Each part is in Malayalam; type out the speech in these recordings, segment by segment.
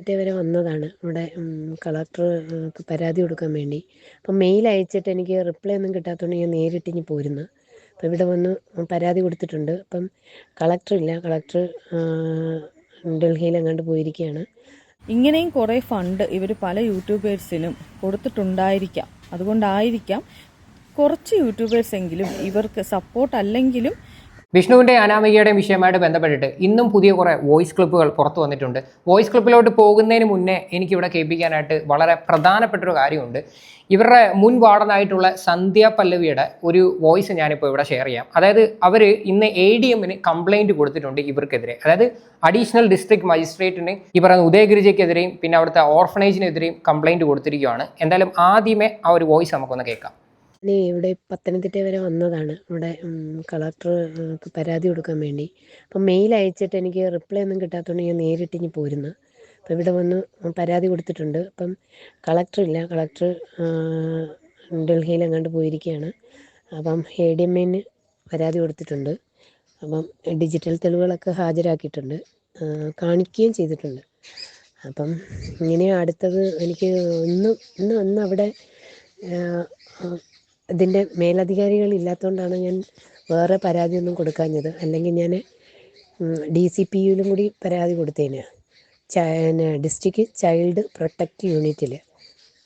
മറ്റേ വരെ വന്നതാണ്. ഇവിടെ കളക്ടർ പരാതി കൊടുക്കാൻ വേണ്ടി. അപ്പം മെയിൽ അയച്ചിട്ട് എനിക്ക് റിപ്ലൈ ഒന്നും കിട്ടാത്തതുകൊണ്ട് ഞാൻ നേരിട്ട് ഇനി പോരുന്നു. അപ്പം ഇവിടെ വന്ന് പരാതി കൊടുത്തിട്ടുണ്ട്. അപ്പം കളക്ടറില്ല കളക്ടർ ഡൽഹിയിൽ അങ്ങോട്ട് പോയിരിക്കുകയാണ് ഇങ്ങനെയും കുറേ ഫണ്ട് ഇവർ പല യൂട്യൂബേഴ്സിനും കൊടുത്തിട്ടുണ്ടായിരിക്കാം. അതുകൊണ്ടായിരിക്കാം കുറച്ച് യൂട്യൂബേഴ്സ് എങ്കിലും ഇവർക്ക് സപ്പോർട്ട് അല്ലെങ്കിലും വിഷ്ണുവിന്റെ അനാമികയുടെയും വിഷയമായിട്ട് ബന്ധപ്പെട്ടിട്ട് ഇന്നും പുതിയ കുറേ വോയിസ് ക്ലിപ്പുകൾ പുറത്തു വന്നിട്ടുണ്ട്. വോയിസ് ക്ലിപ്പിലോട്ട് പോകുന്നതിന് മുന്നേ എനിക്കിവിടെ കേൾപ്പിക്കാനായിട്ട് വളരെ പ്രധാനപ്പെട്ടൊരു കാര്യമുണ്ട്. ഇവരുടെ മുൻ വാർഡനായിട്ടുള്ള സന്ധ്യ പല്ലവിയുടെ ഒരു വോയിസ് ഞാനിപ്പോൾ ഇവിടെ ഷെയർ ചെയ്യാം. അതായത് അവർ ഇന്ന് എ ഡി എമ്മിന് കംപ്ലൈന്റ് കൊടുത്തിട്ടുണ്ട് ഇവർക്കെതിരെ. അതായത് അഡീഷണൽ ഡിസ്ട്രിക്ട് മജിസ്ട്രേറ്റിന് ഈ പറയുന്ന ഉദയഗിരിജയ്ക്കെതിരെയും പിന്നെ അവിടുത്തെ ഓർഫനേജിനെതിരെയും കംപ്ലൈന്റ് കൊടുത്തിരിക്കുകയാണ്. എന്തായാലും ആദ്യമേ ആ ഒരു വോയിസ് നമുക്കൊന്ന് കേൾക്കാം. ഞാൻ ഇവിടെ പത്തനംതിട്ട വരെ വന്നതാണ്. ഇവിടെ കളക്ടർ പരാതി കൊടുക്കാൻ വേണ്ടി. അപ്പം മെയിൽ അയച്ചിട്ട് എനിക്ക് റിപ്ലൈ ഒന്നും കിട്ടാത്തതുകൊണ്ട് ഞാൻ നേരിട്ട് ഇനി പോരുന്നു. അപ്പം ഇവിടെ വന്ന് പരാതി കൊടുത്തിട്ടുണ്ട്. അപ്പം കളക്ടറില്ല കളക്ടർ ഡൽഹിയിൽ അങ്ങോട്ട് പോയിരിക്കുകയാണ് അപ്പം എ ഡി എം എന് പരാതി കൊടുത്തിട്ടുണ്ട്. അപ്പം ഡിജിറ്റൽ തെളിവുകളൊക്കെ ഹാജരാക്കിയിട്ടുണ്ട്. കാണിക്കുകയും ചെയ്തിട്ടുണ്ട്. അപ്പം ഇങ്ങനെ അടുത്തത് എനിക്ക് ഇന്ന് ഇന്ന് അന്ന് അവിടെ ഇതിന്റെ മേലധികാരികൾ ഇല്ലാത്തതുകൊണ്ടാണ് ഞാൻ വേറെ പരാതിയൊന്നും കൊടുക്കാഞ്ഞത്. അല്ലെങ്കിൽ ഞാൻ ഡി സി പി യുവിലും കൂടി പരാതി കൊടുത്തേന്. ഡിസ്ട്രിക്ട് ചൈൽഡ് പ്രൊട്ടക്റ്റ് യൂണിറ്റിൽ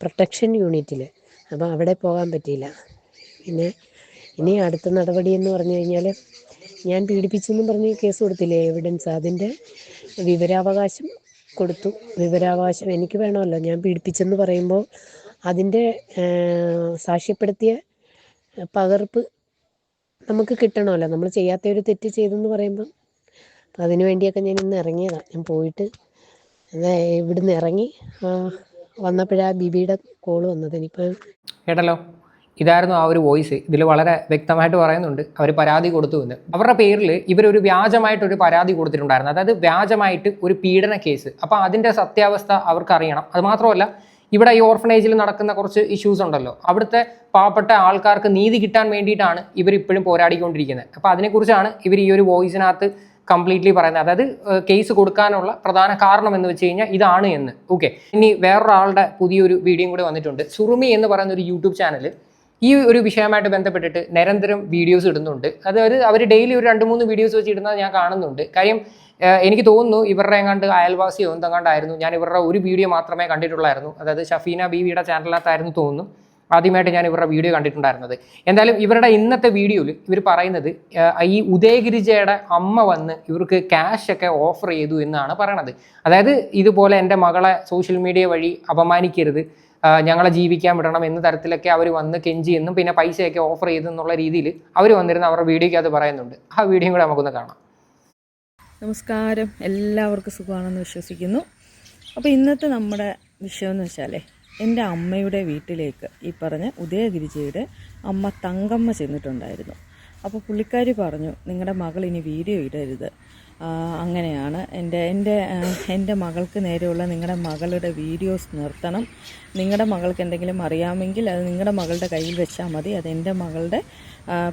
പ്രൊട്ടക്ഷൻ യൂണിറ്റിൽ അപ്പോൾ അവിടെ പോകാൻ പറ്റിയില്ല. പിന്നെ ഇനി അടുത്ത നടപടി എന്ന് പറഞ്ഞു കഴിഞ്ഞാൽ ഞാൻ പീഡിപ്പിച്ചെന്നും പറഞ്ഞ് കേസ് കൊടുത്തില്ലേ എവിഡൻസ് അതിന്റെ വിവരാവകാശം കൊടുത്തു. വിവരാവകാശം എനിക്ക് വേണമല്ലോ. ഞാൻ പീഡിപ്പിച്ചെന്ന് പറയുമ്പോൾ അതിന്റെ സാക്ഷ്യപ്പെടുത്തിയ പകർപ്പ് നമുക്ക് കിട്ടണമല്ലോ. നമ്മൾ ചെയ്യാത്ത ഒരു തെറ്റ് ചെയ്തെന്ന് പറയുമ്പം അപ്പം അതിന് വേണ്ടിയൊക്കെ ഞാൻ ഇന്ന് ഇറങ്ങിയതാണ് ഞാൻ പോയിട്ട് ഇവിടുന്ന് ഇറങ്ങി വന്നപ്പോഴാ ബിബിയുടെ കോൾ വന്നത്. ഇനിയിപ്പോൾ കേട്ടല്ലോ? ഇതായിരുന്നു ആ ഒരു വോയിസ് ഇതിൽ വളരെ വ്യക്തമായിട്ട് പറയുന്നുണ്ട്. അവർ പരാതി കൊടുത്തു എന്ന്. അവരുടെ പേരിൽ ഇവരൊരു വ്യാജമായിട്ടൊരു പരാതി കൊടുത്തിട്ടുണ്ടായിരുന്നു. അതായത് വ്യാജമായിട്ട് ഒരു പീഡന കേസ് അപ്പോൾ അതിന്റെ സത്യാവസ്ഥ അവർക്ക് അറിയണം. അത് മാത്രമല്ല ഇവിടെ ഈ ഓർഫനേജിൽ നടക്കുന്ന കുറച്ച് ഇഷ്യൂസ് ഉണ്ടല്ലോ. അവിടുത്തെ പാവപ്പെട്ട ആൾക്കാർക്ക് നീതി കിട്ടാൻ വേണ്ടിയിട്ടാണ് ഇവർ ഇപ്പോഴും പോരാടിക്കൊണ്ടിരിക്കുന്നത്. അപ്പോൾ അതിനെക്കുറിച്ചാണ് ഇവർ ഈ ഒരു വോയിസിനകത്ത് കംപ്ലീറ്റ്ലി പറയുന്നത്. അതായത് കേസ് കൊടുക്കാനുള്ള പ്രധാന കാരണം എന്ന് വെച്ച് കഴിഞ്ഞാൽ ഇതാണ് എന്ന്. ഓക്കെ ഇനി വേറൊരാളുടെ പുതിയൊരു വീഡിയോയും കൂടി വന്നിട്ടുണ്ട്. സുറുമി എന്ന് പറയുന്ന ഒരു യൂട്യൂബ് ചാനൽ ഈ ഒരു വിഷയമായിട്ട് ബന്ധപ്പെട്ടിട്ട് നിരന്തരം വീഡിയോസ് ഇടുന്നുണ്ട്. അതായത് അവർ ഡെയിലി ഒരു രണ്ട് മൂന്ന് വീഡിയോസ് വെച്ച് ഇടുന്നത് ഞാൻ കാണുന്നുണ്ട്. കാര്യം എനിക്ക് തോന്നുന്നു ഇവരുടെ എങ്ങാണ്ട് അയൽവാസിയോ എന്തെങ്ങാണ്ടായിരുന്നു ഞാൻ ഇവരുടെ ഒരു വീഡിയോ മാത്രമേ കണ്ടിട്ടുള്ളായിരുന്നു. അതായത് ഷഫീന ബീവിയുടെ ചാനലിനകത്തായിരുന്നു തോന്നുന്നു. ആദ്യമായിട്ട് ഞാൻ ഇവരുടെ വീഡിയോ കണ്ടിട്ടുണ്ടായിരുന്നത്. എന്തായാലും ഇവരുടെ ഇന്നത്തെ വീഡിയോയിൽ ഇവർ പറയുന്നത് ഈ ഉദയഗിരിജയുടെ അമ്മ വന്ന് ഇവർക്ക് ക്യാഷ് ഒക്കെ ഓഫർ ചെയ്തു എന്നാണ് പറയണത്. അതായത് ഇതുപോലെ എന്റെ മകളെ സോഷ്യൽ മീഡിയ വഴി അപമാനിക്കരുത്. ഞങ്ങളെ ജീവിക്കാൻ വിടണം എന്ന തരത്തിലൊക്കെ അവർ വന്ന് കെഞ്ചി എന്നും പിന്നെ പൈസയൊക്കെ ഓഫർ ചെയ്തു എന്നുള്ള രീതിയിൽ അവർ വന്നിരുന്ന അവരുടെ വീഡിയോയ്ക്ക് അത് പറയുന്നുണ്ട്. ആ വീഡിയോ കൂടെ നമുക്കൊന്ന് കാണാം. നമസ്കാരം. എല്ലാവർക്കും സുഖമാണെന്ന് വിശ്വസിക്കുന്നു. അപ്പോൾ ഇന്നത്തെ നമ്മുടെ വിഷയം എന്ന് വെച്ചാലേ എന്റെ അമ്മയുടെ വീട്ടിലേക്ക് ഈ പറഞ്ഞ ഉദയഗിരിജയുടെ അമ്മ തങ്കമ്മ ചെന്നിട്ടുണ്ടായിരുന്നു. അപ്പോൾ പുള്ളിക്കാരി പറഞ്ഞു നിങ്ങളുടെ മകൾ ഇനി വീഡിയോ ഇടരുത്. അങ്ങനെയാണ്. എന്റെ എന്റെ എന്റെ മകൾക്ക് നേരെയുള്ള നിങ്ങളുടെ മകളുടെ വീഡിയോസ് നിർത്തണം. നിങ്ങളുടെ മകൾക്ക് എന്തെങ്കിലും അറിയാമെങ്കിൽ അത് നിങ്ങളുടെ മകളുടെ കയ്യിൽ വെച്ചാൽ മതി. അത് എന്റെ മകളുടെ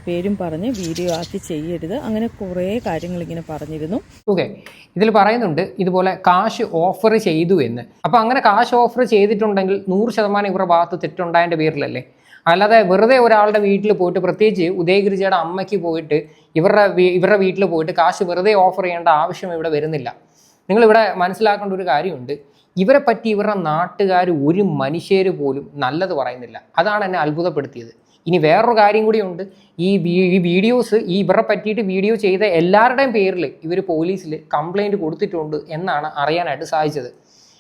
പേരും പറഞ്ഞ് വീഡിയോ ആക്കി ചെയ്യരുത്. അങ്ങനെ കുറേ കാര്യങ്ങൾ ഇങ്ങനെ പറഞ്ഞിരുന്നു. ഓക്കെ. ഇതിൽ പറയുന്നുണ്ട് ഇതുപോലെ കാശ് ഓഫർ ചെയ്തു എന്ന്. അപ്പോൾ അങ്ങനെ കാശ് ഓഫർ ചെയ്തിട്ടുണ്ടെങ്കിൽ നൂറ് ശതമാനം ഇവരുടെ ഭാഗത്ത് തെറ്റുണ്ടായതിന്റെ പേരിലല്ലേ? അല്ലാതെ വെറുതെ ഒരാളുടെ വീട്ടിൽ പോയിട്ട് പ്രത്യേകിച്ച് ഉദയഗിരിജയുടെ അമ്മയ്ക്ക് പോയിട്ട് ഇവരുടെ ഇവരുടെ വീട്ടിൽ പോയിട്ട് കാശ് വെറുതെ ഓഫർ ചെയ്യേണ്ട ആവശ്യം ഇവിടെ വരുന്നില്ല. നിങ്ങൾ ഇവിടെ മനസ്സിലാക്കേണ്ട ഒരു കാര്യമുണ്ട്. ഇവരെ പറ്റി ഇവരുടെ നാട്ടുകാർ ഒരു മനുഷ്യർ പോലും നല്ലത് പറയുന്നില്ല. അതാണ് എന്നെ അത്ഭുതപ്പെടുത്തിയത്. ഇനി വേറൊരു കാര്യം കൂടിയുണ്ട്. ഈ ഈ വീഡിയോസ് ഈ ഇവരെ പറ്റിയിട്ട് വീഡിയോ ചെയ്ത എല്ലാവരുടെയും പേരിൽ ഇവർ പോലീസിൽ കംപ്ലൈന്റ് കൊടുത്തിട്ടുണ്ട് എന്നാണ് അറിയാനായിട്ട് സാധിച്ചത്.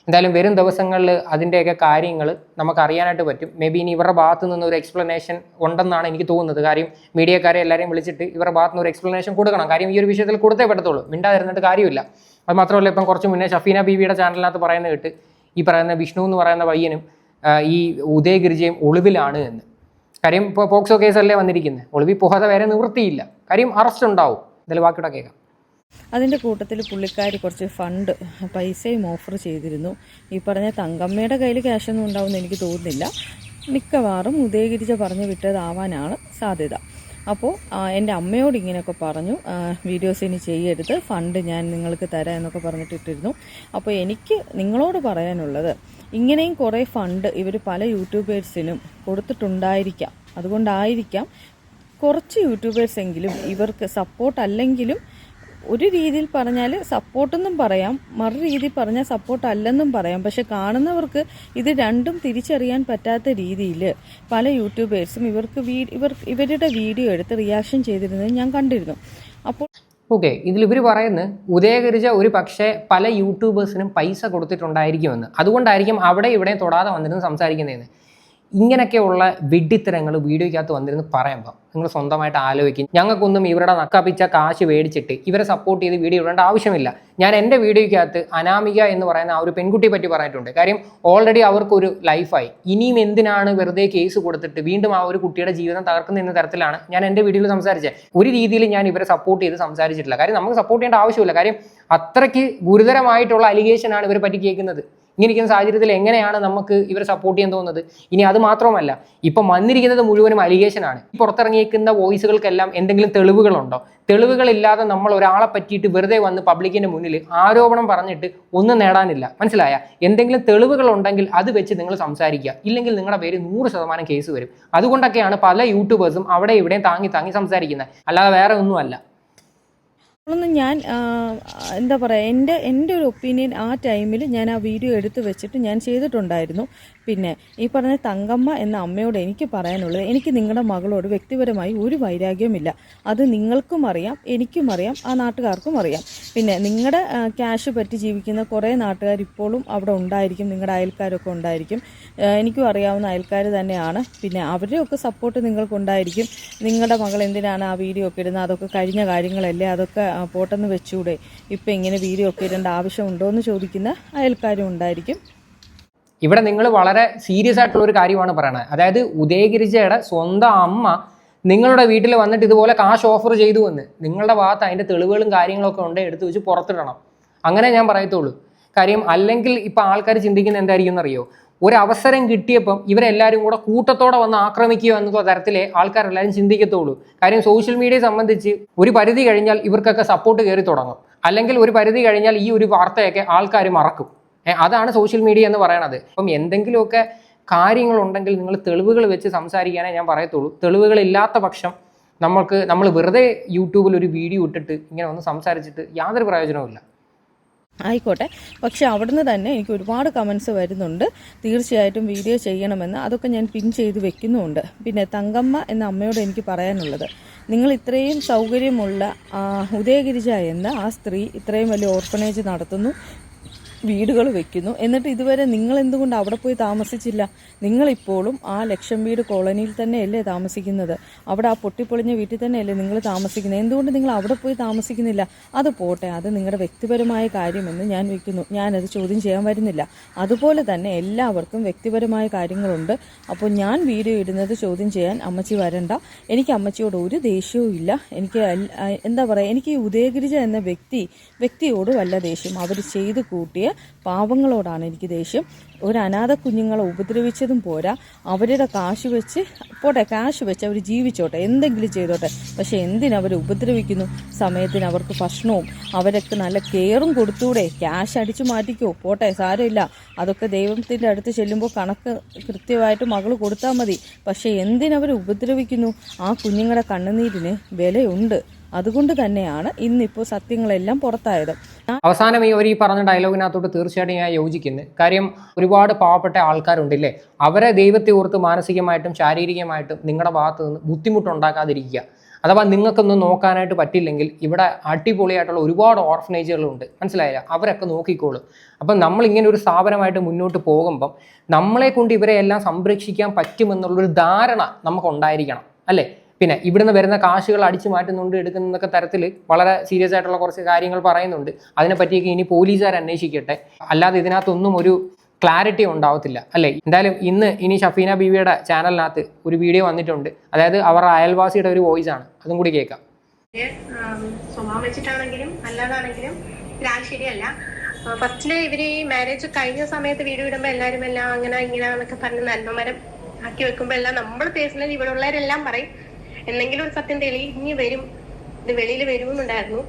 എന്തായാലും വരും ദിവസങ്ങളിൽ അതിന്റെയൊക്കെ കാര്യങ്ങൾ നമുക്ക് അറിയാനായിട്ട് പറ്റും. മേ ബി ഇനി ഇവരുടെ ഭാഗത്തു നിന്ന് ഒരു എക്സ്പ്ലനേഷൻ ഉണ്ടെന്നാണ് എനിക്ക് തോന്നുന്നത്. കാര്യം മീഡിയക്കാരെ എല്ലാവരെയും വിളിച്ചിട്ട് ഇവരുടെ ഭാഗത്ത് നിന്ന് ഒരു എക്സ്പ്ലനേഷൻ കൊടുക്കണം. കാര്യം ഈ ഒരു വിഷയത്തിൽ കൊടുത്തേ പറ്റത്തുള്ളൂ. മിണ്ടാതിരുന്നിട്ട് കാര്യമില്ല. അത് മാത്രമല്ല ഇപ്പം കുറച്ച് മുന്നേ ഷഫീന ബീവിയുടെ ചാനലിനകത്ത് പറയുന്ന കേട്ട് ഈ പറയുന്ന വിഷ്ണു എന്ന് പറയുന്ന പയ്യനും ഈ ഉദയഗിരിജയും ഒളിവിലാണ് എന്ന്. കാര്യം ഇപ്പോൾ പോക്സോ കേസല്ലേ വന്നിരിക്കുന്നത് ഒളിവിൽ പോകാതെ വേറെ നിവൃത്തിയില്ല. കാര്യം അറസ്റ്റ് ഉണ്ടാവും. ഇതിൽ ബാക്കിയുടെ കേൾക്കാം. അതിന്റെ കൂട്ടത്തിൽ പുള്ളിക്കാരി കുറച്ച് ഫണ്ട് പൈസയും ഓഫർ ചെയ്തിരുന്നു. ഈ പറഞ്ഞ തങ്കമ്മയുടെ കയ്യിൽ ക്യാഷൊന്നും ഉണ്ടാവുമെന്ന് എനിക്ക് തോന്നുന്നില്ല. മിക്കവാറും ഉദയഗിരിജ പറഞ്ഞു വിട്ടതാവാനാണ് സാധ്യത. അപ്പോൾ എന്റെ അമ്മയോട് ഇങ്ങനെയൊക്കെ പറഞ്ഞു. വീഡിയോസ് ഇനി ചെയ്യരുത് ഫണ്ട് ഞാൻ നിങ്ങൾക്ക് തരാം എന്നൊക്കെ പറഞ്ഞിട്ടിട്ടിരുന്നു അപ്പോൾ എനിക്ക് നിങ്ങളോട് പറയാനുള്ളത് ഇങ്ങനെയും കുറേ ഫണ്ട് ഇവർ പല യൂട്യൂബേഴ്സിനും കൊടുത്തിട്ടുണ്ടായിരിക്കാം. അതുകൊണ്ടായിരിക്കാം കുറച്ച് യൂട്യൂബേഴ്സ് എങ്കിലും ഇവർക്ക് സപ്പോർട്ട് അല്ലെങ്കിലും ഒരു രീതിയിൽ പറഞ്ഞാൽ സപ്പോർട്ടെന്നും പറയാം മറു രീതി പറഞ്ഞാൽ സപ്പോർട്ട് അല്ലെന്നും പറയാം. പക്ഷെ കാണുന്നവർക്ക് ഇത് രണ്ടും തിരിച്ചറിയാൻ പറ്റാത്ത രീതിയിൽ പല യൂട്യൂബേഴ്സും ഇവർക്ക് ഇവർ ഇവരുടെ വീഡിയോ എടുത്ത് റിയാക്ഷൻ ചെയ്തിരുന്നത് ഞാൻ കണ്ടിരുന്നു. അപ്പോൾ ഓക്കെ ഇതിൽ ഇവർ പറയുന്നത് ഉദയഗിരിജ ഒരു പക്ഷേ പല യൂട്യൂബേഴ്സിനും പൈസ കൊടുത്തിട്ടുണ്ടായിരിക്കുമെന്ന്. അതുകൊണ്ടായിരിക്കും അവിടെ ഇവിടെ തൊടാതെ വന്നിരുന്ന് സംസാരിക്കുന്നതെന്ന്. ഇങ്ങനെയൊക്കെയുള്ള വിഡ്ഢിത്തരങ്ങൾ വീഡിയോയ്ക്കകത്ത് വന്നിരുന്ന് പറയുമ്പോൾ നിങ്ങൾ സ്വന്തമായിട്ട് ആലോചിക്കും. ഞങ്ങൾക്കൊന്നും ഇവരുടെ നക്കാപ്പിച്ച കാശ് മേടിച്ചിട്ട് ഇവരെ സപ്പോർട്ട് ചെയ്ത് വീഡിയോ ഇടേണ്ട ആവശ്യമില്ല. ഞാൻ എന്റെ വീഡിയോയ്ക്കകത്ത് അനാമിക എന്ന് പറയുന്ന ആ ഒരു പെൺകുട്ടിയെ പറ്റി പറഞ്ഞിട്ടുണ്ട്. കാര്യം ഓൾറെഡി അവർക്കൊരു ലൈഫായി ഇനിയും എന്തിനാണ് വെറുതെ കേസ് കൊടുത്തിട്ട് വീണ്ടും ആ ഒരു കുട്ടിയുടെ ജീവിതം തകർക്കുന്ന എന്ന തരത്തിലാണ് ഞാൻ എന്റെ വീഡിയോയിൽ സംസാരിച്ചത്. ഒരു രീതിയിൽ ഞാൻ ഇവരെ സപ്പോർട്ട് ചെയ്ത് സംസാരിച്ചിട്ടില്ല. കാര്യം നമുക്ക് സപ്പോർട്ട് ചെയ്യേണ്ട ആവശ്യമില്ല. കാര്യം അത്രയ്ക്ക് ഗുരുതരമായിട്ടുള്ള അലിഗേഷനാണ് ഇവരെ പറ്റി കേൾക്കുന്നത്. ഇങ്ങനെ ഇരിക്കുന്ന സാഹചര്യത്തിൽ എങ്ങനെയാണ് നമുക്ക് ഇവരെ സപ്പോർട്ട് ചെയ്യാൻ തോന്നുന്നത്? ഇനി അത് മാത്രമല്ല ഇപ്പം വന്നിരിക്കുന്നത് മുഴുവനും ഈ പുറത്തിറങ്ങിയിരിക്കുന്ന വോയിസുകൾക്കെല്ലാം എന്തെങ്കിലും തെളിവുകളുണ്ടോ? തെളിവുകളില്ലാതെ നമ്മൾ ഒരാളെ പറ്റിയിട്ട് വെറുതെ വന്ന് പബ്ലിക്കിന്റെ മുന്നിൽ ആരോപണം പറഞ്ഞിട്ട് ഒന്നും നേടാനില്ല. മനസ്സിലായ? എന്തെങ്കിലും തെളിവുകളുണ്ടെങ്കിൽ അത് വെച്ച് നിങ്ങൾ സംസാരിക്കുക. ഇല്ലെങ്കിൽ നിങ്ങളുടെ പേര് നൂറ് ശതമാനം കേസ് വരും. അതുകൊണ്ടൊക്കെയാണ് പല യൂട്യൂബേഴ്സും അവിടെ ഇവിടെയും താങ്ങി താങ്ങി സംസാരിക്കുന്നത്. അല്ലാതെ വേറെ ഒന്നുമല്ല. അതൊന്നും ഞാൻ എന്താ പറയുക എന്റെ എന്റെ ഒരു ഒപ്പീനിയൻ ആ ടൈമിൽ ഞാൻ ആ വീഡിയോ എടുത്ത് വെച്ചിട്ട് ഞാൻ ചെയ്തിട്ടുണ്ടായിരുന്നു. പിന്നെ ഈ പറഞ്ഞ തങ്കമ്മ എന്ന അമ്മയോട് എനിക്ക് പറയാനുള്ളത് എനിക്ക് നിങ്ങളുടെ മകളോട് വ്യക്തിപരമായി ഒരു വൈരാഗ്യവുമില്ല. അത് നിങ്ങൾക്കും അറിയാം എനിക്കും അറിയാം ആ നാട്ടുകാർക്കും അറിയാം. പിന്നെ നിങ്ങളുടെ ക്യാഷ് പറ്റി ജീവിക്കുന്ന കുറേ നാട്ടുകാർ ഇപ്പോഴും അവിടെ ഉണ്ടായിരിക്കും നിങ്ങളുടെ അയൽക്കാരൊക്കെ ഉണ്ടായിരിക്കും. എനിക്കും അറിയാവുന്ന അയൽക്കാർ തന്നെയാണ്. പിന്നെ അവരുടെയൊക്കെ സപ്പോർട്ട് നിങ്ങൾക്കുണ്ടായിരിക്കും. നിങ്ങളുടെ മകൾ എന്തിനാണ് ആ വീഡിയോ ഒക്കെ ഇടുന്നത്? അതൊക്കെ കഴിഞ്ഞ കാര്യങ്ങളല്ലേ? അതൊക്കെ പോട്ടെന്ന് വെച്ചൂടെ? ഇപ്പം ഇങ്ങനെ വീഡിയോ ഒക്കെ ഇടേണ്ട ആവശ്യമുണ്ടോ എന്ന് ചോദിക്കുന്ന അയൽക്കാരും ഉണ്ടായിരിക്കും. ഇവിടെ നിങ്ങൾ വളരെ സീരിയസ് ആയിട്ടുള്ള ഒരു കാര്യമാണ് പറയുന്നത് അതായത് ഉദയഗിരിജയുടെ സ്വന്തം അമ്മ നിങ്ങളുടെ വീട്ടിൽ വന്നിട്ട് ഇതുപോലെ കാശ് ഓഫർ ചെയ്തു എന്ന്. നിങ്ങളുടെ ഭാഗത്ത് അതിന്റെ തെളിവുകളും കാര്യങ്ങളൊക്കെ ഉണ്ട് എടുത്തു വെച്ച് പുറത്തിടണം. അങ്ങനെ ഞാൻ പറയത്തുള്ളൂ. കാര്യം അല്ലെങ്കിൽ ഇപ്പം ആൾക്കാർ ചിന്തിക്കുന്ന എന്തായിരിക്കും എന്നറിയോ? ഒരു അവസരം കിട്ടിയപ്പം ഇവരെല്ലാവരും കൂടെ കൂട്ടത്തോടെ വന്ന് ആക്രമിക്കുക എന്ന തരത്തിലേ ആൾക്കാരെല്ലാവരും ചിന്തിക്കത്തുള്ളൂ. കാര്യം സോഷ്യൽ മീഡിയയെ സംബന്ധിച്ച് ഒരു പരിധി കഴിഞ്ഞാൽ ഇവർക്കൊക്കെ സപ്പോർട്ട് കയറി തുടങ്ങും. അല്ലെങ്കിൽ ഒരു പരിധി കഴിഞ്ഞാൽ ഈ ഒരു വാർത്തയൊക്കെ ആൾക്കാർ മറക്കും. അതാണ് സോഷ്യൽ മീഡിയ എന്ന് പറയണത്. അപ്പം എന്തെങ്കിലുമൊക്കെ കാര്യങ്ങളുണ്ടെങ്കിൽ നിങ്ങൾ തെളിവുകൾ വെച്ച് സംസാരിക്കാനേ ഞാൻ പറയത്തുള്ളൂ. തെളിവുകളില്ലാത്ത പക്ഷം നമ്മൾക്ക് നമ്മൾ വെറുതെ യൂട്യൂബിൽ ഒരു വീഡിയോ ഇട്ടിട്ട് ഇങ്ങനെ ഒന്ന് സംസാരിച്ചിട്ട് യാതൊരു പ്രയോജനവുമില്ല ആയിക്കോട്ടെ. പക്ഷെ അവിടുന്ന് തന്നെ എനിക്ക് ഒരുപാട് കമൻസ് വരുന്നുണ്ട്. തീർച്ചയായിട്ടും വീഡിയോ ചെയ്യണമെന്ന്. അതൊക്കെ ഞാൻ പിൻ ചെയ്ത് വെക്കുന്നുമുണ്ട്. പിന്നെ തങ്കമ്മ എന്ന അമ്മയോട് എനിക്ക് പറയാനുള്ളത്. നിങ്ങൾ ഇത്രയും സൗകര്യമുള്ള ഉദയഗിരിജ എന്ന ആ സ്ത്രീ ഇത്രയും വലിയ ഓർഫനേജ് നടത്തുന്നു. വീടുകൾ വെക്കുന്നു. എന്നിട്ട് ഇതുവരെ നിങ്ങൾ എന്തുകൊണ്ട് അവിടെ പോയി താമസിച്ചില്ല? നിങ്ങളിപ്പോഴും ആ ലക്ഷം വീട് കോളനിയിൽ തന്നെയല്ലേ താമസിക്കുന്നത്. അവിടെ ആ പൊട്ടിപ്പൊളിഞ്ഞ വീട്ടിൽ തന്നെയല്ലേ നിങ്ങൾ താമസിക്കുന്നത്. എന്തുകൊണ്ട് നിങ്ങൾ അവിടെ പോയി താമസിക്കുന്നില്ല? അത് പോട്ടെ അത് നിങ്ങളുടെ വ്യക്തിപരമായ കാര്യമെന്ന് ഞാൻ വയ്ക്കുന്നു. ഞാനത് ചോദ്യം ചെയ്യാൻ വരുന്നില്ല. അതുപോലെ തന്നെ എല്ലാവർക്കും വ്യക്തിപരമായ കാര്യങ്ങളുണ്ട്. അപ്പോൾ ഞാൻ വീഡിയോ ഇടുന്നത് ചോദ്യം ചെയ്യാൻ അമ്മച്ചി വരണ്ട. എനിക്ക് അമ്മച്ചിയോട് ഒരു ദേഷ്യവും ഇല്ല. എനിക്ക് എന്താ പറയുക എനിക്ക് ഉദയഗിരിജ എന്ന വ്യക്തി വ്യക്തിയോട് വല്ല ദേഷ്യം. അവർ ചെയ്ത് കൂട്ടിയ പാവങ്ങളോടാണ് എനിക്ക് ദേഷ്യം. ഒരു അനാഥ കുഞ്ഞുങ്ങളെ ഉപദ്രവിച്ചതും പോരാ. അവരുടെ കാശ് വെച്ച് പോട്ടെ കാശ് വെച്ച് അവർ ജീവിച്ചോട്ടെ എന്തെങ്കിലും ചെയ്തോട്ടെ. പക്ഷെ എന്തിനവർ ഉപദ്രവിക്കുന്നു? സമയത്തിന് അവർക്ക് ഭക്ഷണവും അവരൊക്കെ നല്ല കെയറും കൊടുത്തൂടെ. ക്യാഷ് അടിച്ചു മാറ്റിക്കോ പോട്ടെ സാരമില്ല. അതൊക്കെ ദൈവത്തിന്റെ അടുത്ത് ചെല്ലുമ്പോൾ കണക്ക് കൃത്യമായിട്ട് മകൾ കൊടുത്താൽ മതി. പക്ഷെ എന്തിനവർ ഉപദ്രവിക്കുന്നു? ആ കുഞ്ഞുങ്ങളുടെ കണ്ണുനീരിന് വിലയുണ്ട്. അതുകൊണ്ട് തന്നെയാണ് ഇന്നിപ്പോൾ സത്യങ്ങളെല്ലാം പുറത്തായത്. അവസാനം ഈ ഒരു ഈ പറഞ്ഞ ഡയലോഗിനകത്തോട്ട് തീർച്ചയായിട്ടും ഞാൻ യോജിക്കുന്നു. കാര്യം ഒരുപാട് പാവപ്പെട്ട ആൾക്കാരുണ്ടല്ലേ അവരെ ദൈവത്തെ ഓർത്ത് മാനസികമായിട്ടും ശാരീരികമായിട്ടും നിങ്ങളുടെ ഭാഗത്ത് നിന്ന് ബുദ്ധിമുട്ടുണ്ടാക്കാതിരിക്കുക. അഥവാ നിങ്ങൾക്കൊന്നും നോക്കാനായിട്ട് പറ്റില്ലെങ്കിൽ ഇവിടെ അടിപൊളിയായിട്ടുള്ള ഒരുപാട് ഓർഫനേജുകളുണ്ട്. മനസ്സിലായില്ല? അവരൊക്കെ നോക്കിക്കോളും. അപ്പം നമ്മൾ ഇങ്ങനെ ഒരു സ്ഥാപനമായിട്ട് മുന്നോട്ട് പോകുമ്പം നമ്മളെ കൊണ്ട് ഇവരെ എല്ലാം സംരക്ഷിക്കാൻ പറ്റുമെന്നുള്ളൊരു ധാരണ നമുക്കുണ്ടായിരിക്കണം. അല്ലേ? പിന്നെ ഇവിടുന്ന് വരുന്ന കാശുകൾ അടിച്ചു മാറ്റുന്നുണ്ട് എടുക്കുന്നൊക്കെ തരത്തിൽ വളരെ സീരിയസ് ആയിട്ടുള്ള കുറച്ച് കാര്യങ്ങൾ പറയുന്നുണ്ട്. അതിനെപ്പറ്റിയൊക്കെ ഇനി പോലീസുകാർ അന്വേഷിക്കട്ടെ. അല്ലാതെ ഇതിനകത്തൊന്നും ഒരു ക്ലാരിറ്റി ഉണ്ടാവത്തില്ല അല്ലേ? എന്തായാലും ഇന്ന് ഇനി ഷഫീന ബീവിയുടെ ചാനലിനകത്ത് ഒരു വീഡിയോ വന്നിട്ടുണ്ട്. അതായത് അവർ അയൽവാസിയുടെ ഒരു വോയിസ് ആണ്. അതും കൂടി കേൾക്കാം. വെച്ചിട്ടാണെങ്കിലും ശരിയല്ല. ഫസ്റ്റിൽ ഇവർ മാരേജ് കഴിഞ്ഞ സമയത്ത് വീട് വിടുമ്പോ എല്ലാരും എല്ലാം അങ്ങനെ ഇങ്ങനെ എന്നൊക്കെ പറഞ്ഞ് നന്മമരം ആക്കി വെക്കുമ്പോ എല്ലാം നമ്മൾ പേഴ്സണലി ഇവിടെ ഉള്ളവരെല്ലാം പറയും. എന്തെങ്കിലും ഒരു സത്യം തെളിഞ്ഞ് വരും. ഇത് വെളിയിൽ വരുമെന്നുണ്ടായിരുന്നു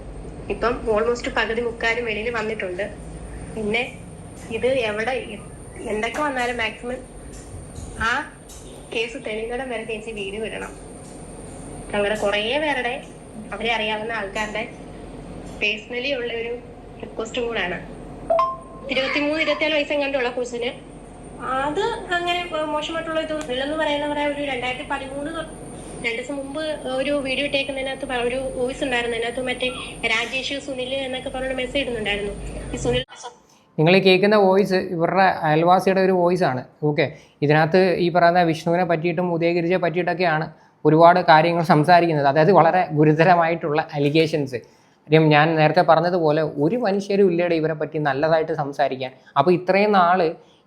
ഇപ്പം ഓൾമോസ്റ്റ് പകുതി മുക്കാലും വെളിയിൽ വന്നിട്ടുണ്ട്. പിന്നെ ഇത് എവിടെ എന്തൊക്കെ വന്നാലും മാക്സിമം ആ കേസ് തെളിഞ്ഞിടം വരെ ചേച്ചി വീട് വിടണം. അങ്ങനെ കുറേ പേരുടെ അവരെ അറിയാവുന്ന ആൾക്കാരുടെ പേഴ്സണലി ഉള്ള ഒരു റിക്വസ്റ്റും കൂടാണ്. ഇരുപത്തിമൂന്ന് ഇരുപത്തിനാല് വയസ്സും കണ്ടുള്ള കൊച്ചിന് അത് അങ്ങനെ മോശമായിട്ടുള്ള ഇത് ഇല്ലെന്ന് പറയുന്നവരെ ഒരു രണ്ടായിരത്തി പതിമൂന്ന് രണ്ടു ദിവസം മുമ്പ് ഒരു വീഡിയോ ഇട്ടേക്കുന്നതിനകത്ത് ഒരു വോയിസ് ഉണ്ടായിരുന്നു. അതിനകത്ത് മറ്റേ രാജേഷ് സുനിൽ എന്നൊക്കെ പറഞ്ഞ മെസ്സേജ് ഇടുന്നുണ്ടായിരുന്നു. ഈ സുനിൽ നിങ്ങൾ കേൾക്കുന്ന വോയിസ് ഇവരുടെ അയൽവാസിയുടെ ഒരു വോയിസ് ആണ്. ഓക്കെ ഇതിനകത്ത് ഈ പറയുന്ന വിഷ്ണുവിനെ പറ്റിയിട്ടും ഉദയഗിരിജയെ പറ്റിയിട്ടൊക്കെയാണ് ഒരുപാട് കാര്യങ്ങൾ സംസാരിക്കുന്നത്. അതായത് വളരെ ഗുരുതരമായിട്ടുള്ള അലിഗേഷൻസ് കാര്യം ഞാൻ നേരത്തെ പറഞ്ഞതുപോലെ ഒരു മനുഷ്യരും ഇല്ലയുടെ ഇവരെ പറ്റി നല്ലതായിട്ട് സംസാരിക്കാൻ. അപ്പോൾ ഇത്രയും നാൾ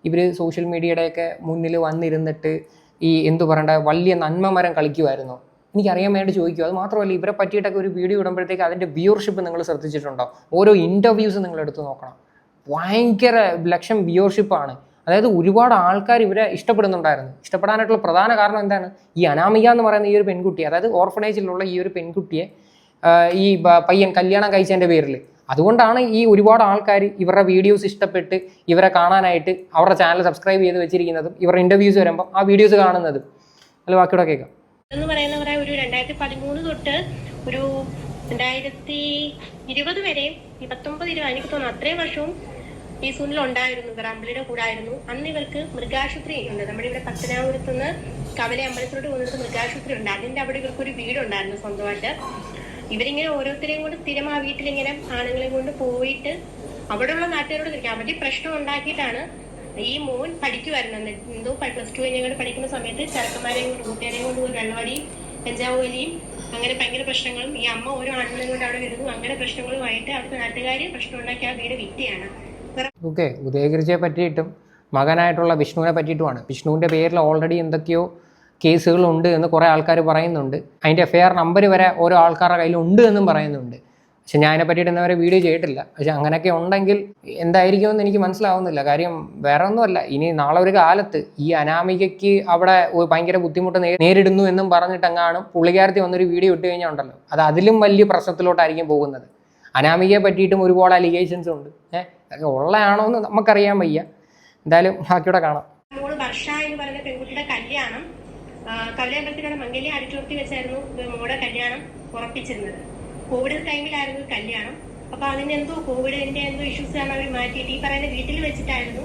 ഇവർ സോഷ്യൽ മീഡിയയുടെയൊക്കെ മുന്നിൽ വന്നിരുന്നിട്ട് ഈ എന്തു പറയണ്ട വലിയ നന്മ മരം കളിക്കുമായിരുന്നു എനിക്കറിയാൻ വേണ്ടി ചോദിക്കും. അത് മാത്രമല്ല ഇവരെ പറ്റിയിട്ടൊക്കെ ഒരു വീഡിയോ ഇടുമ്പോഴത്തേക്ക് അതിന്റെ വ്യൂവർഷിപ്പ് നിങ്ങൾ ശ്രദ്ധിച്ചിട്ടുണ്ടോ? ഓരോ ഇന്റർവ്യൂസ് നിങ്ങൾ എടുത്തു നോക്കണം. ഭയങ്കര ലക്ഷം വ്യൂവർഷിപ്പാണ് അതായത് ഒരുപാട് ആൾക്കാർ ഇവരെ ഇഷ്ടപ്പെടുന്നുണ്ടായിരുന്നു. ഇഷ്ടപ്പെടാനായിട്ടുള്ള പ്രധാന കാരണം എന്താണ്? ഈ അനാമിക എന്ന് പറയുന്ന ഈ ഒരു പെൺകുട്ടി അതായത് ഓർഫനേജിലുള്ള ഈ ഒരു പെൺകുട്ടിയെ ഈ പയ്യൻ കല്യാണം കഴിച്ചതിന്റെ പേരിൽ അതുകൊണ്ടാണ് ഈ ഒരുപാട് ആൾക്കാർ ഇവരുടെ വീഡിയോസ് ഇഷ്ടപ്പെട്ട് ഇവരെ കാണാനായിട്ട് അവരുടെ ചാനൽ സബ്സ്ക്രൈബ് ചെയ്ത് വെച്ചിരിക്കുന്നതും ഇവരുടെ ഇന്റർവ്യൂസ് വരുമ്പോൾ ആ വീഡിയോസ് കാണുന്നതും. അല്ല ബാക്കിയൊക്കെ കേൾക്കാം എന്ന് പറയുന്നവരെ ഒരു രണ്ടായിരത്തി പതിമൂന്ന് തൊട്ട് ഒരു രണ്ടായിരത്തി ഇരുപത് വരെയും ഈ പത്തൊമ്പത് ഇരുപത് എനിക്ക് തോന്നുന്നു അത്രയും വർഷവും ഈ സൂണിൽ ഉണ്ടായിരുന്നു. ഗ്രാമ്പിളിയുടെ കൂടെ ആയിരുന്നു. അന്ന് ഇവർക്ക് മൃഗാശുപത്രി ഉണ്ട്. നമ്മുടെ ഇവിടെ പത്തനാപുരത്ത് നിന്ന് കവല അമ്പലത്തിലോട്ട് പോകുന്നത് മൃഗാശുപത്രി ഉണ്ട്. അതിന്റെ അവിടെ ഇവർക്ക് ഒരു വീടുണ്ടായിരുന്നു സ്വന്തമായിട്ട്. ഇവരിങ്ങനെ ഓരോരുത്തരെയും കൊണ്ട് സ്ഥിരം ആ വീട്ടിലിങ്ങനെ ആണുങ്ങളെ കൊണ്ട് പോയിട്ട് അവിടെയുള്ള നാട്ടുകാരോട് ചോദിക്കും. അവരുടെ പ്രശ്നം ഉണ്ടാക്കിയിട്ടാണ് ഈ മോൻ പഠിക്കുമായിരുന്നു എന്തോ പ്ലസ് ടു കഴിഞ്ഞുകൊണ്ട് പഠിക്കുന്ന സമയത്ത് ചെറുക്കന്മാരെയും കൂട്ടുകാരെയും കൊണ്ട് വെള്ളവടിയും കഞ്ചാവ് വലിയും അങ്ങനെ ഭയങ്കര പ്രശ്നങ്ങളും ഈ അമ്മ ഓരോ ആണുങ്ങളെയും കൊണ്ട് അവിടെ വരുന്നു അങ്ങനെ പ്രശ്നങ്ങളുമായിട്ട് അവിടുത്തെ നാട്ടുകാർ പ്രശ്നം ഉണ്ടാക്കി ആ വീട് വിറ്റിയാണ്. വേറെ ഓക്കെ ഉദയഗിരിജയെ പറ്റിയിട്ടും മകനായിട്ടുള്ള വിഷ്ണുവിനെ പറ്റിയിട്ടുമാണ്. വിഷ്ണുവിന്റെ പേരിൽ ഓൾറെഡി എന്തൊക്കെയോ കേസുകളുണ്ട് എന്ന് കുറേ ആൾക്കാർ പറയുന്നുണ്ട്. അതിന്റെ എഫ് ആർ നമ്പർ വരെ ഓരോ ആൾക്കാരുടെ കയ്യിലുണ്ട് എന്നും പറയുന്നുണ്ട്. പക്ഷെ ഞാൻ അതിനെ പറ്റിയിട്ട് ഇന്നവരെ വീഡിയോ ചെയ്തിട്ടില്ല. പക്ഷെ അങ്ങനെയൊക്കെ ഉണ്ടെങ്കിൽ എന്തായിരിക്കുമെന്ന് എനിക്ക് മനസ്സിലാവുന്നില്ല. കാര്യം വേറെ ഒന്നുമല്ല ഇനി നാളെ ഒരു കാലത്ത് ഈ അനാമികയ്ക്ക് അവിടെ ഭയങ്കര ബുദ്ധിമുട്ട് നേരിടുന്നു എന്നും പറഞ്ഞിട്ടെങ്ങാനും പുള്ളിക്കാരത്തി വന്നൊരു വീഡിയോ ഇട്ട് കഴിഞ്ഞാൽ ഉണ്ടല്ലോ. അത് അതിലും വലിയ പ്രശ്നത്തിലോട്ടായിരിക്കും പോകുന്നത്. അനാമികയെ പറ്റിയിട്ടും ഒരുപാട് അലിഗേഷൻസ് ഉണ്ട്. ഏഹ് ഉള്ളതാണോ എന്ന് നമുക്കറിയാൻ വയ്യ. എന്തായാലും ബാക്കിയോടെ കാണാം മോൾ വർഷ എന്ന് പറയുന്ന പെൺകുട്ടിയുടെ കല്യാണം കല്യാണത്തിലുള്ള മംഗല്യ ആഡിറ്റോറിയത്തിൽ വെച്ചായിരുന്നു മോടെ കല്യാണം ഉറപ്പിച്ചിരുന്നത്. കോവിഡ് ടൈമിലായിരുന്നു കല്യാണം. അപ്പൊ അതിന് എന്തോ കോവിഡിന്റെ എന്തോ ഇഷ്യൂസ് ആണ് അവർ മാറ്റിയിട്ട് ഈ പറയുന്ന വീട്ടിൽ വെച്ചിട്ടായിരുന്നു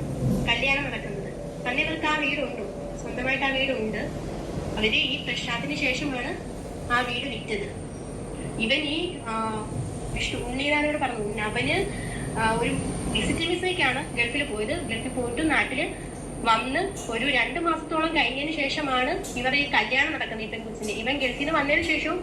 കല്യാണം നടക്കുന്നത്. അന്നേ ഇവർക്ക് ആ വീടുണ്ട്. സ്വന്തമായിട്ട് ആ വീടുണ്ട്. അവർ ഈ പ്രശ്നത്തിന് ശേഷമാണ് ആ വീട് വിറ്റത്. ഇവൻ ഈ വിഷ്ണു ഉണ്ണിതാനോട് പറഞ്ഞു അവന് ഒരു വിസിറ്റ് വിസയ്ക്കാണ് ഗൾഫിൽ പോയത്. ഗൾഫിൽ പോയിട്ട് നാട്ടിൽ വന്ന് ഒരു രണ്ട് മാസത്തോളം കഴിഞ്ഞതിന് ശേഷമാണ് ഇവർ ഈ കല്യാണം നടക്കുന്നത് ഈ പെൺകുച്ചിന്റെ ഇവൻ ഗൾഫിൽ നിന്ന് വന്നതിന് ശേഷവും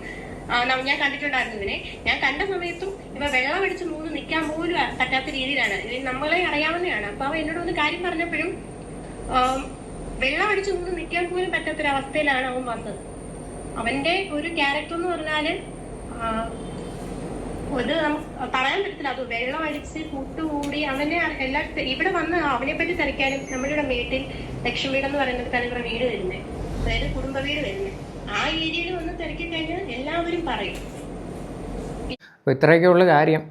ഞാൻ കണ്ടിട്ടുണ്ടായിരുന്നു ഇവനെ. ഞാൻ കണ്ട സമയത്തും ഇവ വെള്ളം അടിച്ച് മൂന്ന് നിൽക്കാൻ പോലും പറ്റാത്ത രീതിയിലാണ്. നമ്മളെ അറിയാവുന്നതാണ്. അപ്പൊ അവ എന്നോട് ഒന്ന് കാര്യം പറഞ്ഞപ്പോഴും വെള്ളം അടിച്ച് മൂന്ന് നിൽക്കാൻ പോലും പറ്റാത്തൊരവസ്ഥയിലാണ് അവൻ വന്നത്. അവന്റെ ഒരു ക്യാരക്ടർ എന്ന് പറഞ്ഞാൽ അത് നമുക്ക് പറയാൻ പറ്റത്തില്ല. അത് വെള്ളം അടിച്ച് കൂട്ടുകൂടി അവനെ എല്ലാ ഇവിടെ വന്ന് അവനെ പറ്റി തിരക്കാനും നമ്മളിവിടെ വീട്ടിൽ ലക്ഷ്മി വീട് എന്ന് പറയുന്ന ഇവിടെ വീട് വരുന്നത് അതായത് കുടുംബ വീട് വരുന്നത് ആ ഏരിയയിൽ വന്ന് തിരക്കി കഴിഞ്ഞാൽ എല്ലാവരും പറയും. അപ്പോൾ ഇത്രയൊക്കെ ഉള്ളു കാര്യം.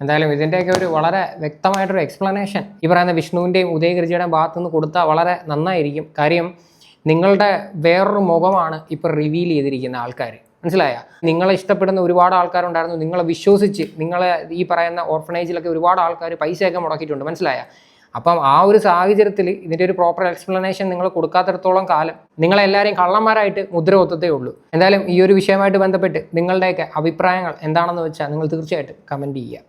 എന്തായാലും ഇതിന്റെയൊക്കെ ഒരു വളരെ വ്യക്തമായിട്ടൊരു എക്സ്പ്ലനേഷൻ ഈ പറയുന്ന വിഷ്ണുവിന്റെയും ഉദയഗിരിജിയുടെയും ഭാഗത്തു നിന്ന് കൊടുത്താൽ വളരെ നന്നായിരിക്കും. കാര്യം നിങ്ങളുടെ വേറൊരു മുഖമാണ് ഇപ്പോൾ റിവീൽ ചെയ്തിരിക്കുന്ന ആൾക്കാർ മനസ്സിലായ? നിങ്ങളെ ഇഷ്ടപ്പെടുന്ന ഒരുപാട് ആൾക്കാരുണ്ടായിരുന്നു. നിങ്ങളെ വിശ്വസിച്ച് നിങ്ങളെ ഈ പറയുന്ന ഓർഫനേജിലൊക്കെ ഒരുപാട് ആൾക്കാർ പൈസയൊക്കെ മുടക്കിയിട്ടുണ്ട്. മനസ്സിലായ? അപ്പം ആ ഒരു സാഹചര്യത്തിൽ ഇതിന്റെ ഒരു പ്രോപ്പർ എക്സ്പ്ലനേഷൻ നിങ്ങൾ കൊടുക്കാത്തിടത്തോളം കാലം നിങ്ങളെല്ലാവരെയും കള്ളന്മാരായിട്ട് മുദ്ര ഒത്തത്തേ ഉള്ളൂ. എന്തായാലും ഈ ഒരു വിഷയമായിട്ട് ബന്ധപ്പെട്ട് നിങ്ങളുടെയൊക്കെ അഭിപ്രായങ്ങൾ എന്താണെന്ന് വെച്ചാൽ നിങ്ങൾ തീർച്ചയായിട്ടും കമന്റ് ചെയ്യുക.